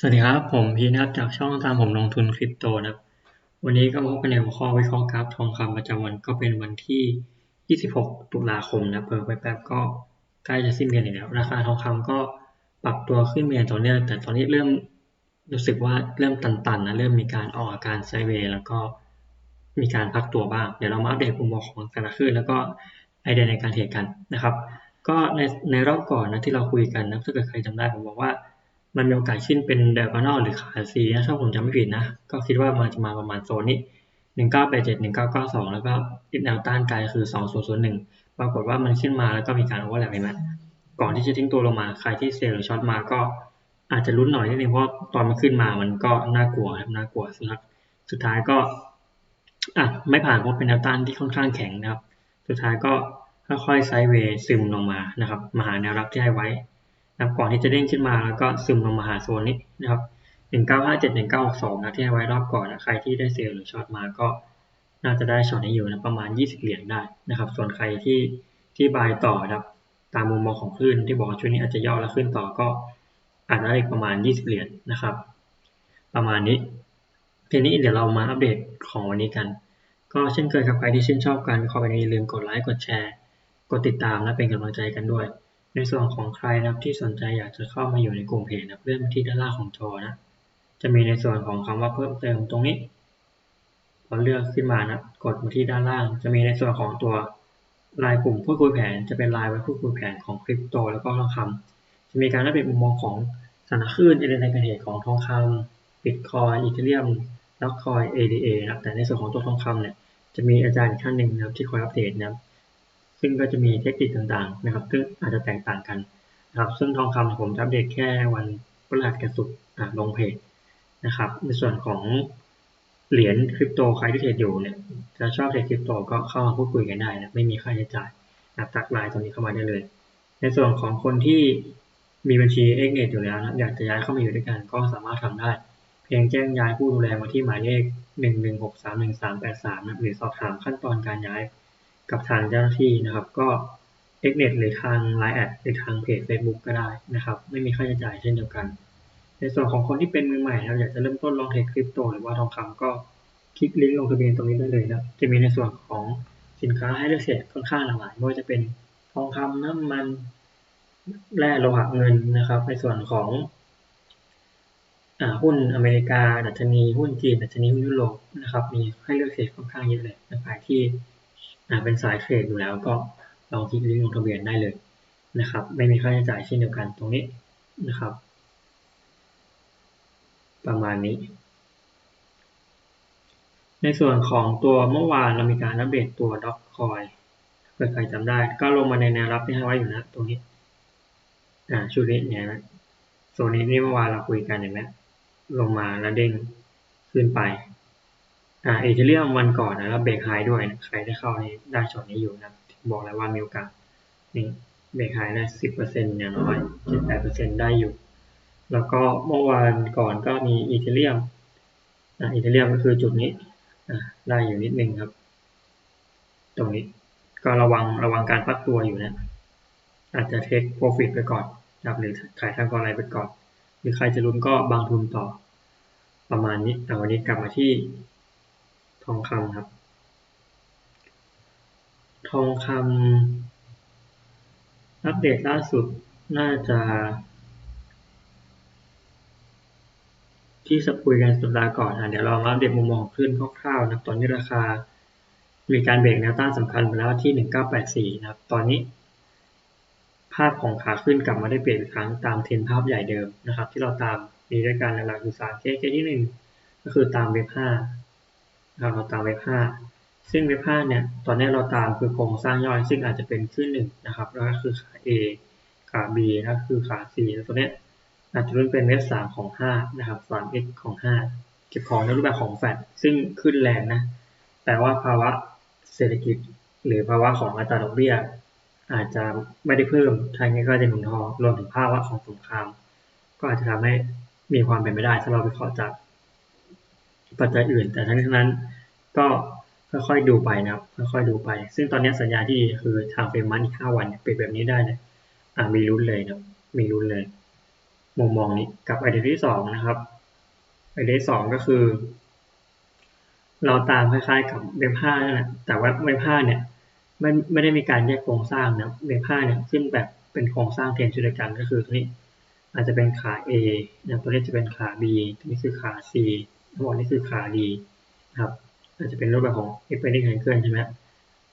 สวัสดีครับ ผมพีนะครับจากช่องตามผมลงทุนคริปโตนะครับ วันนี้ก็พบกันในหัวข้อวิเคราะห์กราฟทองคำประจำวันก็เป็นวันที่ 26 ตุลาคมนะเพิ่มไปแป๊บก็ใกล้จะสิ้นเดือนแล้ว ราคาทองคำก็ปรับตัวขึ้นมาอย่างต่อเนื่องแต่ตอนนี้เริ่มรู้สึกว่าเริ่มตันๆนะเริ่มมีการออกอาการไซเวย์แล้วก็มีการพักตัวบ้าง เดี๋ยวเรามาอัปเดตมุมมองของแต่ละคลื่นแล้วก็ไอเดียในการเทรดกันนะครับ ก็ในในรอบก่อนนะที่เราคุยกันนะถ้าเกิดใครจำได้ผมบอกว่า มันมีโอกาสขึ้นเป็นเดลกานอลหรือขาซีนะถ้าผมจำไม่ผิดนะ ก็คิดว่ามันจะมาประมาณโซนนี้หนึ่งเก้าแปดเจ็ดหนึ่งเก้าเก้าสองแล้วก็แนวต้านไกลคือสองศูนย์ศูนย์หนึ่งปรากฏว่ามันขึ้นมาแล้วก็มีการโอเวอร์แลปเห็นไหมก่อนที่จะทิ้งตัวลงมาใครที่เซลล์หรือช็อตมาก็อาจจะลุ้นหน่อยนิดนึงเพราะตอนมันขึ้นมามันก็น่ากลัวครับน่ากลัวสุดท้ายสุดท้ายก็อะไม่ผ่านเพราะเป็นแนวต้านที่ค่อนข้างแข็งนะครับ สุดท้ายก็ค่อยๆไซด์เวย์ซึมลงมานะครับมาหาแนวรับที่ให้ไว้ นะครับก่อนที่จะเด้งขึ้นมาแล้วก็ซึมลงมาหาโซนนี้นะครับหนึ่งเก้าห้าเจ็ดหนึ่งเก้าหกสองนะที่ให้ไว้รอบก่อนนะใครที่ได้เซลล์หรือช็อตมาก็น่าจะได้ช็อตนี้อยู่นะประมาณยี่สิบเหรียญได้นะครับ ส่วนใครที่ที่บายต่อนะครับตามมุมมองของคลื่นที่บอกช่วงนี้อาจจะย่อแล้วขึ้นต่อก็อาจจะได้ประมาณยี่สิบเหรียญนะครับ ประมาณนี้ทีนี้เดี๋ยวเรามาอัปเดตของวันนี้กัน ก็เช่นเคยครับใครที่ชื่นชอบการวิเคราะห์แบบนี้อย่าลืมกดไลค์กดแชร์ กดติดตามและเป็นกำลังใจกันด้วย ในส่วนของใครนะครับที่สนใจอยากจะเข้ามาอยู่ในกลุ่มเพจนะเลื่อนมาที่ด้านล่างของจอนะ จะมีในส่วนของคำว่าเพิ่มเติมตรงนี้พอเลือกขึ้นมานะกดมาที่ด้านล่าง จะมีในส่วนของตัวรายกลุ่มพูดคุยแผน จะเป็นรายไว้พูดคุยแผนของคริปโต แล้วก็ทองคำจะมีการอัปเดตมุมมองของสถานคลื่นในในการเหตุของทองคำบิตคอยอีเทเรียมแล้วคอย ADA นะครับแต่ในส่วนของตัวทองคำเนี่ยจะมีอาจารย์ท่านหนึ่งนะครับที่คอยอัปเดตนะครับ ซึ่งก็จะมีเทคนิคต่างๆนะครับซึ่งอาจจะแตกต่างกันนะครับซึ่งทองคำผมจะอัปเดตแค่วันพฤหัสกับศุกร์ลงเพจนะครับในส่วนของเหรียญคริปโตใครที่เทรดอยู่เนี่ยจะชอบเทรดคริปโตก็เข้ามาพูดคุยกันได้นะไม่มีค่าใช้จ่ายนะทักไลน์ตรงนี้เข้ามาได้เลย ในส่วนของคนที่มีบัญชีเอ็กเนอยู่แล้วนะอยากจะย้ายเข้ามาอยู่ด้วยกันก็สามารถทำได้ เพียงแจ้งย้ายผู้ดูแลมาที่หมายเลขหนึ่งหนึ่งหกสามหนึ่งสามแปดสามนะหรือสอบถามขั้นตอนการย้าย กับทางเจ้าหน้าที่นะครับ ก็เอ็กเนหรือทาง Line แอดหรือทางเพจ Facebook ก็ได้นะครับ ไม่มีค่าใช้จ่ายเช่นเดียวกัน ในส่วนของคนที่เป็นมือใหม่นะครับอยากจะเริ่มต้นลองเทรดคริปโตหรือว่าทองคำก็คลิกลิงก์ลงทะเบียนตรงนี้ได้เลยนะจะมีในส่วนของสินค้าให้เลือกเทรดค่อนข้างหลากหลายไม่ว่าจะเป็นทองคำน้ำมันแร่โลหะเงินนะครับ ในส่วนของหุ้นอเมริกาดัชนีหุ้นจีนดัชนีหุ้นยุโรปนะครับมีให้เลือกเทรดค่อนข้างเยอะเลยในะใค เป็นสายเทรดอยู่แล้วก็ลองคลิกลิงก์ลงทะเบียนได้เลยนะครับ ไม่มีค่าใช้จ่ายเช่นเดียวกันตรงนี้นะครับ ประมาณนี้ ในส่วนของตัวเมื่อวานเรามีการอัปเดตตัวด็อกคอยเกิดใครจำได้ ก็ลงมาในแนวรับที่ให้ไว้อยู่นะตรงนี้อ่าชุดนี้เนี่ยนะโซนนี้นี่เมื่อวานเราคุยกันเห็นไหมลงมาแล้วเด้งขึ้นไป อ่าเอเทเรียมวันก่อนนะแล้วเบรกไฮด้วยนะใครได้เข้านี่ได้ช็อตนี้อยู่นะบอกแล้วว่ามีโอกาสนี่เบรกไฮได้สิบเปอร์เซ็นต์อย่างน้อยเจ็ดแปดเปอร์เซ็นต์ได้อยู่ แล้วก็เมื่อวานก่อนก็มีอีเทเรียมอ่าอีเทเรียมก็คือจุดนี้อ่าได้อยู่นิดนึงครับ ตรงนี้ก็ระวังระวังการพักตัวอยู่นะอาจจะเทคโปรฟิตไปก่อนครับหรือขายทางกำไรไปก่อน หรือใครจะลุ้นก็บางทุนต่อประมาณนี้แต่วันนี้กลับมาที่ องคำครับ ทองคำอัปเดตล่าสุดน่าจะ ที่สปุยกันสัปดาห์ก่อนอะเดี๋ยวลองอัปเดตมุมมองขึ้นคร่าวๆนะตอนนี้ราคา มีการเบรกแนวต้านสำคัญไปแล้วที่ 1984 นะครับ ตอนนี้ภาพของขาขึ้นกลับมาได้เปลี่ยนอีกครั้งตามเทรนภาพใหญ่เดิมนะครับ ที่เราตามมีด้วยกันหลักๆคือสามเคสเคสที่หนึ่งก็คือตามเว็บห้า เราตามเว็บห้าซึ่งเว็บห้าเนี่ยตอนนี้เราตามคือโครงสร้างย่อยซึ่งอาจจะเป็นขึ้นหนึ่งนะครับแล้วก็คือขา A ขา B แล้วคือขา C แล้วตัวเนี้ยอาจจะเป็นเว็บสามของห้านะครับสาม x ของห้าเก็บของในรูปแบบของแฟดซึ่งขึ้นแรงนะแต่ว่าภาวะเศรษฐกิจหรือภาวะของอัตราดอกเบี้ยอาจจะไม่ได้เพิ่มทางนี้ก็จะหนุนทองรวมถึงภาวะของสงคราม ก็อาจจะทำให้มีความเป็นไปได้ถ้าเราไปขอจาก ปัจจัยอื่น แต่ทั้งนี้นั้นก็ค่อยๆดูไปนะครับค่อยๆดูไป ซึ่งตอนนี้สัญญาที่คือทางเฟรมมันอีกห้าวันเป็นแบบนี้ได้นะอ่ามีลุ้นเลยนะมีลุ้นเลยมุมมองนี้กับไอเดียที่สองนะครับไอเดียที่สองก็คือ เราตามคล้ายๆกับเว็บห้านั่นแหละแต่ว่าเว็บห้าเนี่ยไม่ไม่ได้มีการแยกโครงสร้างนะเว็บห้าเนี่ยขึ้นแบบเป็นโครงสร้างเทียนชุดกันก็คือตัวนี้อาจจะเป็นขา A นะตัวนี้จะเป็นขา B ตัวนี้คือขา C ทั้งหมดนี่คือขา D นะครับอาจจะเป็นรูปแบบของ expanding angle ใช่ไหม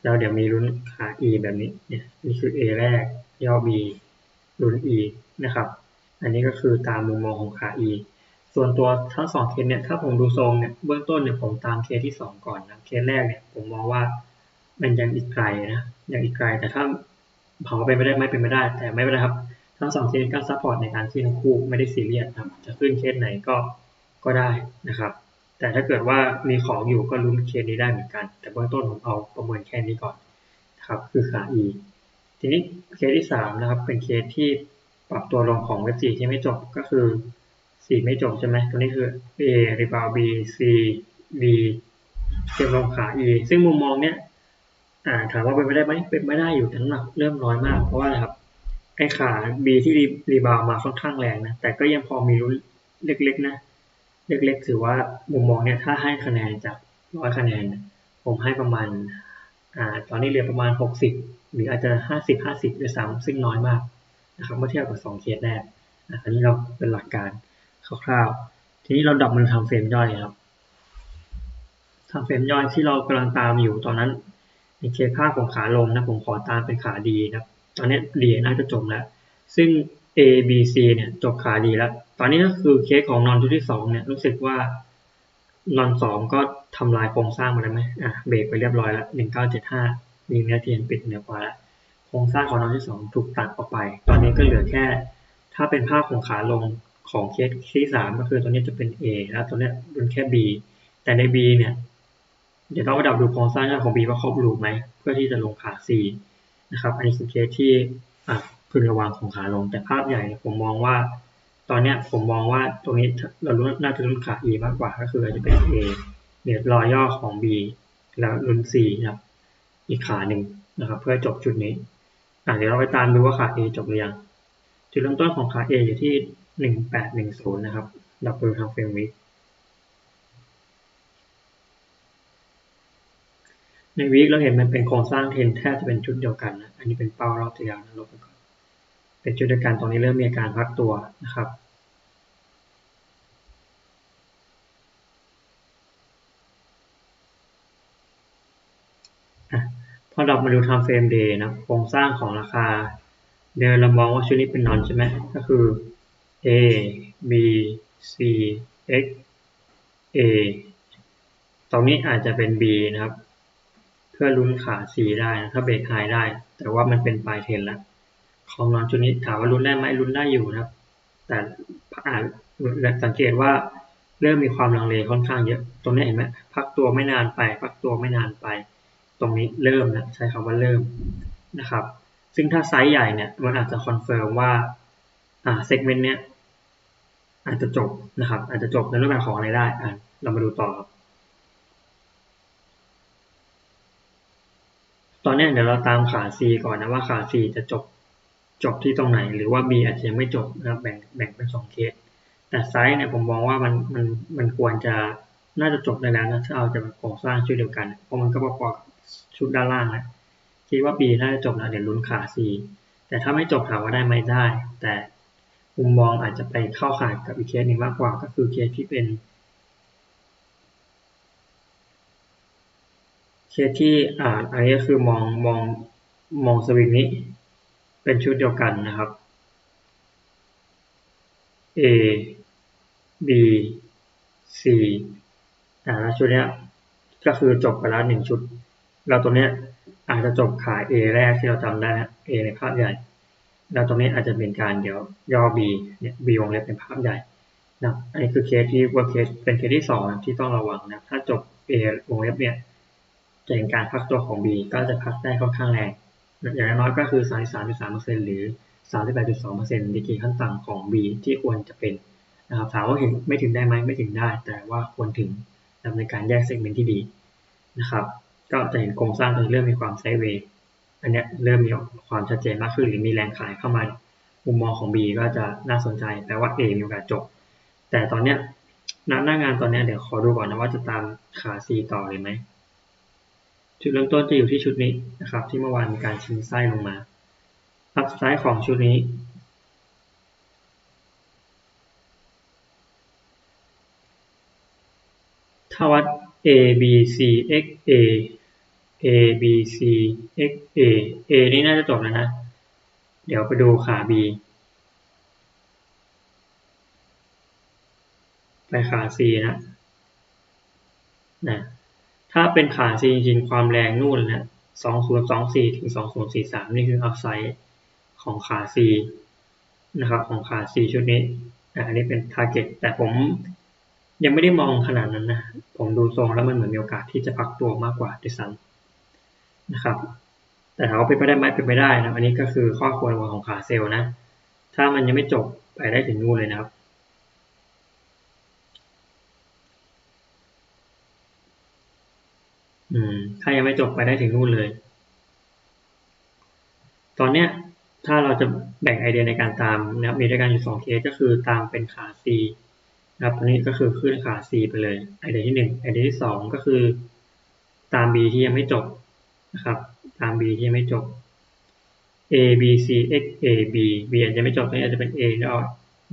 แล้วเดี๋ยวมีรุ่นขา E แบบนี้เนี่ยนี่คือ A แรกย่อ B รุ่น E นะครับ อันนี้ก็คือตามมุมมองของขา E ส่วนตัวทั้งสองเคสเนี่ยถ้าผมดูทรงเนี่ยเบื้องต้นเนี่ยผมตามเคสที่สองก่อนนะเคสแรกเนี่ยผมมองว่ามันยังอีกไกลนะยังอีกไกลแต่ถ้าเผาไปไม่ได้ไม่เป็นไม่ได้ แต่ไม่เป็นไรครับทั้งสองเคสก็ซัพพอร์ตในการขึ้นทั้งคู่ไม่ได้ซีเรียสครับจะขึ้นเคสไหนก็ ก็ได้นะครับ แต่ถ้าเกิดว่ามีของอยู่ก็ลุ้นเคสนี้ได้เหมือนกัน แต่เบื้องต้นผมเอาประเมินแค่นี้ก่อนครับ คือขา E ทีนี้เคสที่สามนะครับ เป็นเคสที่ปรับตัวลงของเว็บสี่ที่ไม่จบก็คือสี่ไม่จบใช่ไหมตัวนี้คือ A รีบาว B C D เก็บลงขา E ซึ่งมุมมองเนี้ยถามว่าเป็นไปได้ไหมเป็นไม่ได้อยู่แต่น้ำหนักเริ่มน้อยมาก เพราะว่าอะไรครับไอ้ขา B ที่รีบาวมาค่อนข้างแรงนะ แต่ก็ยังพอมีรุ้นเล็กๆนะ เล็กๆ ถือว่ามุมมองเนี่ยถ้าให้คะแนนจากร้อยคะแนน ผมให้ประมาณอาตอนนี้เรียนประมาณหกสิบหรืออาจจะห้าสิบห้าสิบด้วยซ้ำซึ่งน้อยมากนะครับเมื่อเทียบกับสองเคสแรกอันนี้เราเป็นหลักการคร่าวๆ ทีนี้เราดับมันทำเฟรมย่อยครับทำเฟรมย่อยที่เรากำลังตามอยู่ตอนนั้นในเคสภาพของขาลงนะผมขอตามเป็นขาดีนะตอนนี้ดีน่าจะจบแล้วซึ่ง A B C เนี่ยจบขาดีแล้ว ตอนนี้ก็คือเคสของนอนชุดที่สองเนี่ยรู้สึกว่านอนสองก็ทำลายโครงสร้างมาได้วไหมอะเบรกไปเรียบร้อยแล้วหนึ่งเก้าเจ็ดห้ามีเนื้อเทียนปิดเหนือกว่าแล้วโครงสร้างของนอนที่สองถูกตัดออกไป ตอนนี้ก็เหลือแค่ ถ้าเป็นภาพของขาลงของเคสที่สามก็คือตัวนี้จะเป็น A แล้วตัวนี้เป็นแค่ B แต่ใน B เนี่ย เดี๋ยวต้องไปดับดูโครงสร้างของ B ว่าครบรูปไหมเพื่อที่จะลงขา C นะครับ อันนี้คือเคสที่ อะพึงระวังของขาลง แต่ภาพใหญ่ผมมองว่า ตอนนี้ผมมองว่าตรงนี้เราลุ้นน่าจะลุ้นขา E มากกว่าก็คืออาจจะเป็น A เดี๋ยรอยย่อของ B แล้วลุ้น C นะครับอีกขาหนึ่งนะครับ เพื่อจบจุดนี้เดี๋ยวเราไปตามดูว่าขา A จบหรือยังจุดเริ่มต้นของขา A อยู่ที่หนึ่งแปดหนึ่งศูนย์นะครับ ดับเบิลทางเฟรมวิกในวิกเราเห็นมันเป็นโครงสร้างเทนแทบจะเป็นชุดเดียวกันนะ อันนี้เป็นเป้ารอบตัวยางนะลบไปก่อน เป็นชุดเดียวกันตรงนี้เริ่มมีอาการพักตัวนะครับพอเรามาดูทำเฟรมเดย์นะโครงสร้างของราคาเดินเรามองว่าชุดนี้เป็นนอนใช่ไหมก็คือ A B C X A ตรงนี้อาจจะเป็น B นะครับ เพื่อลุ้นขา C ได้นะถ้าเบรกไฮได้ แต่ว่ามันเป็นปลายเทนแล้ว ของนอนชุดนี้ถามว่าลุ้นได้ไหมลุ้นได้อยู่นะครับ แต่อาจสังเกตว่าเริ่มมีความลังเลค่อนข้างเยอะ ตรงนี้เห็นไหมพักตัวไม่นานไป พักตัวไม่นานไป ตรงนี้เริ่มนะใช้คำว่าเริ่มนะครับ ซึ่งถ้าไซส์ใหญ่เนี่ยมันอาจจะคอนเฟิร์มว่าอ่าเซกเมนต์เนี้ยอาจจะจบนะครับ อาจจะจบในรูปแบบของอะไรได้อะเรามาดูต่อครับตอนนี้เดี๋ยวเราตามขา C ก่อนนะว่าขา C จะจบ จบที่ตรงไหน หรือว่า B อาจจะยังไม่จบนะครับแบ่งแบ่งเป็นสองเคสแต่ไซส์เนี่ยผมมองว่ามันมันมันควรจะน่าจะจบได้แล้วนะถ้าเอาจะโครงสร้างชุดเดียวกันเพราะมันก็ประกอบชุดด้านล่างแล้วคิดว่า B น่าจะจบแล้วเดี๋ยวลุ้นขา C แต่ถ้าไม่จบถามว่าได้ไหมได้ แต่มุมมองอาจจะไปเข้าข่ายกับอีกเคสหนึ่งมากกว่าก็คือเคสที่เป็นเคสที่อ่าอันนี้ก็คือมองมองมองสวิงนี้ เป็นชุดเดียวกันนะครับ A B C อ่าแล้วชุดนี้ก็คือจบไปแล้วหนึ่งชุด เราตัวเนี้ยอาจจะจบขาย A แรกที่เราจำได้ A ในภาพใหญ่ แล้วตรงนี้อาจจะเป็นการเดี๋ยวย่อ B เนี่ย B วงเล็บเป็นภาพใหญ่นะอันนี้คือเคสที่ว่าเคสเป็นเคสที่สองที่ต้องระวังนะถ้าจบ A วงเล็บเนี่ยจะเห็นการพักตัวของ B ก็จะพักได้ค่อนข้างแรง อย่างน้อยก็คือ33.3%หรือ 38.2%ดีกรีขั้นต่ำของ B ที่ควรจะเป็นนะครับถามว่าถึงไม่ถึงได้ไหมไม่ถึงได้ แต่ว่าควรถึงในการแยกเซกเมนต์ที่ดีนะครับก็จะเห็นโครงสร้างตรงเริ่มมีความไซด์เวย์อันนี้เริ่มมีความชัดเจนมากขึ้น หรือมีแรงขายเข้ามามุมมองของ B ก็จะน่าสนใจแปลว่า A มีโอกาสจบ แต่ตอนเนี้ยหน้างานตอนนี้เดี๋ยวขอดูก่อนนะว่าจะตามขา C ต่อเลยไหม จุดเริ่มต้นจะอยู่ที่ชุดนี้นะครับ ที่เมื่อวานมีการชิงไส้ลงมาอัพไซด์ของชุดนี้ ถ้าวัด a b c x a a b c x a a นี่น่าจะจบแล้วนะ เดี๋ยวไปดูขา b ไปขา c นะนะ ถ้าเป็นขา c จริงๆความแรงนู่นนะ2024ถึง2043นี่คืออัพไซด์ของขา C นะครับของขา C ชุดนี้อันนี้เป็น target แต่ผมยังไม่ได้มองขนาดนั้นนะ ผมดูทรงแล้วมันเหมือนมีโอกาสที่จะพักตัวมากกว่าด้วยซ้ำนะครับ แต่ถามว่าเป็นไปได้ไหมเป็นไปได้นะ อันนี้ก็คือข้อควรระวังของขาเซลล์นะ ถ้ามันยังไม่จบไปได้ถึงนู่นเลยนะครับ อืมถ้ายังไม่จบไปได้ถึงนู่นเลย ตอนเนี้ยถ้าเราจะแบ่งไอเดียในการตามนะครับมีด้วยกันอยู่สองเคสก็คือตามเป็นขา C นะครับตัวนี้ก็คือขึ้นขา C ไปเลยไอเดียที่หนึ่งไอเดียที่สองก็คือ ตาม B ที่ยังไม่จบนะครับตาม B ที่ยังไม่จบ A B C X A B B อาจจะไม่จบตัวนี้อาจจะเป็น A แล้ว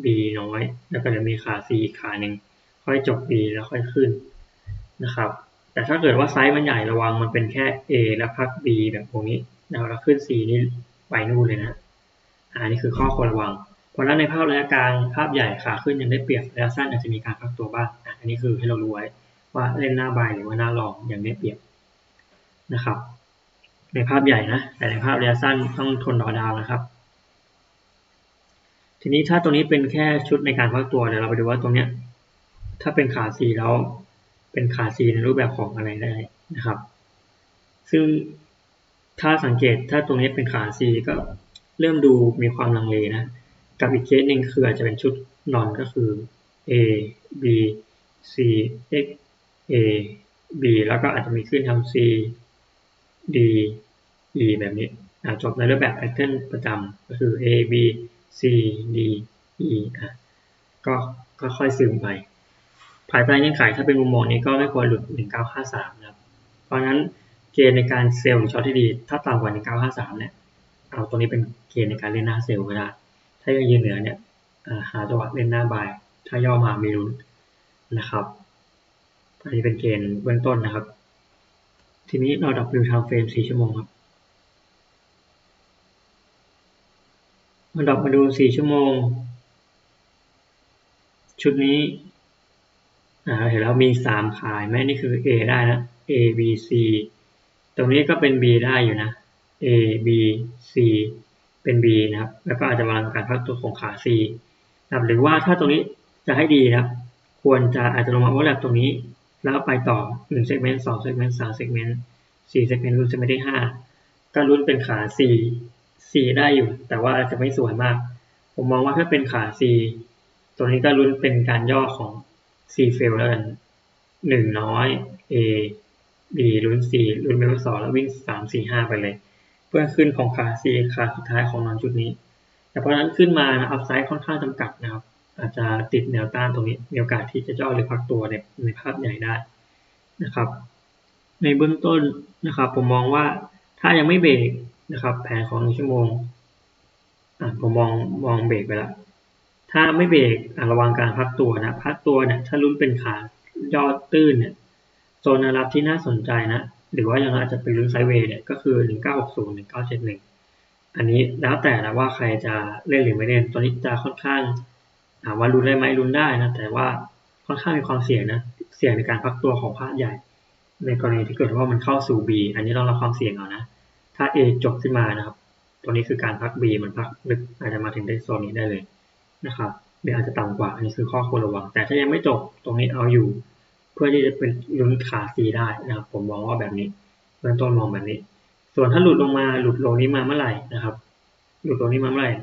B น้อย แล้วก็จะมีขา C อีกขาหนึ่งค่อยจบ B แล้วค่อยขึ้นนะครับ แต่ถ้าเกิดว่าไซส์มันใหญ่ระวังมันเป็นแค่ A แล้วพัก B แบบตรงนี้นะครับแล้วขึ้น C นี่ไปนู่นเลยนะอันนี้คือข้อควรระวัง เพราะนั้นในภาพระยะกลางภาพใหญ่ขาขึ้นยังได้เปรียบระยะสั้นอาจจะมีการพักตัวบ้างอันนี้คือให้เรารู้ไว้ว่าเล่นหน้าบายหรือว่าหน้ารองยังได้เปรียบนะครับ ในภาพใหญ่นะแต่ในภาพระยะสั้นต้องทนรอดาวนะครับ ทีนี้ถ้าตรงนี้เป็นแค่ชุดในการพักตัวเดี๋ยวเราไปดูว่าตรงเนี้ยถ้าเป็นขาสีแล้ว เป็นขาสีในรูปแบบของอะไรได้นะครับ ซึ่งถ้าสังเกตถ้าตรงนี้เป็นขาสีก็เริ่มดูมีความลังเลนะ กับอีกเคสหนึ่งคืออาจจะเป็นชุดนอนก็คือ A B C X A B แล้วก็อาจจะมีขึ้นทำ C D E แบบนี้จบในรูปแบบแพทเทิร์นประจำก็คือ A B C D E อะก็ก็ค่อยซึมไป ภายใต้เงื่อนไขถ้าเป็นมุมมองนี้ก็ไม่ควรหลุด 1953 นะครับ เพราะฉะนั้นเกณฑ์ในการเซลล์ช็อตที่ดี ถ้าต่ำกว่า 1953 เนี่ย เอาตรงนี้เป็นเกณฑ์ในการเล่นหน้าเซลล์ก็ได้ ถ้ายังยืนเหนือเนี่ยหาจังหวะเล่นหน้าบาย ถ้าย่อมามีรุนนะครับอันนี้เป็นเกณฑ์เบื้องต้นนะครับ ทีนี้เราดับวิวทางเฟรม 4 ชั่วโมงครับมาดับมาดู 4 ชั่วโมง ชุดนี้ เห็นแล้วมี 3 ขายไหมนี่คือ A ได้นะ A B C ตรงนี้ก็เป็น B ได้อยู่นะ A B C เป็น B นะครับ แล้วก็อาจจะวางการพักตัวของขา C นะครับหรือว่าถ้าตรงนี้จะให้ดีนะครับ ควรจะอาจจะลงมาโอเวอร์แลปตรงนี้ แล้วไปต่อ1 segment 2 segment 3 segment 4 segment รุ่นจะไม่ได้5ก็รุ่นเป็นขา C C ได้อยู่ แต่ว่าอาจจะไม่สวยมาก ผมมองว่าถ้าเป็นขา C ตรงนี้ก็รุ่นเป็นการย่อของ C fail แล้วกันหนึ่งน้อย A B รุ่น C รุ่นเมลสองแล้ววิ่งสามสี่ห้าไปเลย เพื่อขึ้นของขา C ขาสุดท้ายของนอนจุดนี้ แต่เพราะนั้นขึ้นมาอัพไซด์ค่อนข้างจำกัดนะครับ อาจจะติดแนวต้านตรงนี้มีโอกาสที่จะย่อหรือพักตัวในในภาพใหญ่ได้นะครับ ในเบื้องต้นนะครับ ผมมองว่าถ้ายังไม่เบรกนะครับ แผนของหนึ่งชั่วโมงผมมองมองเบรกไปแล้ว ถ้าไม่เบรกระวังการพักตัวนะ พักตัวเนี่ยถ้าลุ้นเป็นขายอดตื้นเนี่ยโซนนวรับที่น่าสนใจนะ หรือว่ายังอาจจะเป็นรุ่นไซเวย์เนี่ยก็คือ 1960 1971 อันนี้แล้วแต่ละว่าใครจะเล่นหรือไม่เล่นตัวนี้จะค่อนข้างถามว่ารุนได้ไหมรุนได้นะ แต่ว่าค่อนข้างมีความเสี่ยงนะ เสี่ยงในการพักตัวของภาคใหญ่ ในกรณีที่เกิดว่ามันเข้าสู่ B อันนี้ต้องรับความเสี่ยงเอานะ ถ้า A จบขึ้นมานะครับ ตัวนี้คือการพัก B มันพักลึกอาจจะมาถึงได้โซนนี้ได้เลย นะครับหรืออาจจะต่ำกว่าอันนี้คือข้อควรระวัง แต่ถ้ายังไม่จบตรงนี้เอาอยู่ เพื่อที่จะเป็นลุ้นขาซีได้นะครับ ผมมองว่าแบบนี้เบื้องต้นมองแบบนี้ ส่วนถ้าหลุดลงมาหลุดโลนี้มาเมื่อไหร่นะครับ หลุดโลนี้มาเมื่อไหร่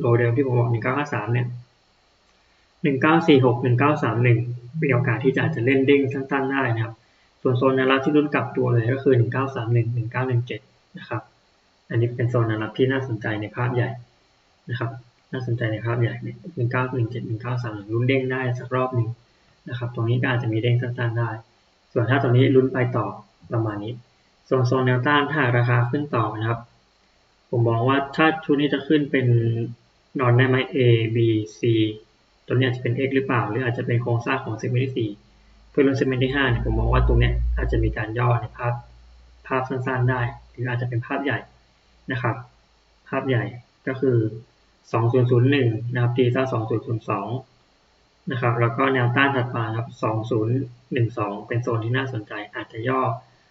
โลเดิมที่ผมบอกหนึ่งเก้าห้าสามเนี่ยหนึ่งเก้าสี่หกหนึ่งเก้าสามหนึ่งมีโอกาสที่จะอาจจะเล่นเด้งสั้นๆได้นะครับ ส่วนโซนแนวรับที่ลุ้นกลับตัวเลยก็คือหนึ่งเก้าสามหนึ่งหนึ่งเก้าหนึ่งเจ็ดนะครับ อันนี้เป็นโซนแนวรับที่น่าสนใจในภาพใหญ่นะครับ น่าสนใจในภาพใหญ่เนี่ยหนึ่งเก้าหนึ่งเจ็ดหนึ่งเก้าสามลุ้นเด้งได้สักรอบหนึ่งนะครับ ตรงนี้ก็อาจจะมีเด้งสั้นๆได้ ส่วนถ้าตรงนี้ลุ้นไปต่อประมาณนี้ส่วนโซนแนวต้านถ้าราคาขึ้นต่อนะครับ ผมมองว่าถ้าชุดนี้จะขึ้นเป็นนอนได้ไหม A B C ตัวนี้อาจจะเป็น X หรือเปล่า หรืออาจจะเป็นโครงสร้างของเซกเมนต์ที่สี่เพื่อลงเซกเมนต์ที่ห้าเนี่ยผมมองว่าตรงนี้อาจจะมีการย่อในภาพภาพสั้นๆได้ หรืออาจจะเป็นภาพใหญ่นะครับ ภาพใหญ่ก็คือ 2001 นะครับตีซะ2002 นะครับ แล้วก็แนวต้านถัดมาครับ 2012 เป็นโซนที่น่าสนใจอาจจะย่อ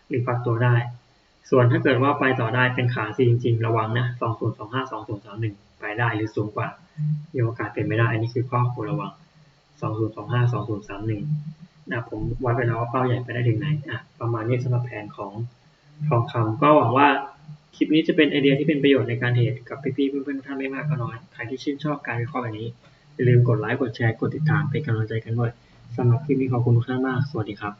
หรือพักตัวได้ ส่วนถ้าเกิดว่าไปต่อได้เป็นขาซีจริงๆ ระวังนะ 2025 2031 ไปได้หรือสูงกว่า มีโอกาสเป็นไม่ได้ อันนี้คือข้อควรระวัง 2025 2031 นะผมวัดไปแล้วว่าเป้าใหญ่ไปได้ถึงไหน อะ ประมาณนี้สำหรับแผนของทองคำก็หวังว่า คลิปนี้จะเป็นไอเดียที่เป็นประโยชน์ในการเทรดกับพี่ๆเพื่อนๆท่านไม่มากก็น้อย ใครที่ชื่นชอบการวิเคราะห์แบบนี้ อย่าลืมกดไลค์ กดแชร์ กดติดตามเป็นกำลังใจกันด้วยสำหรับคลิปนี้ขอบคุณทุกท่านมาก สวัสดีครับ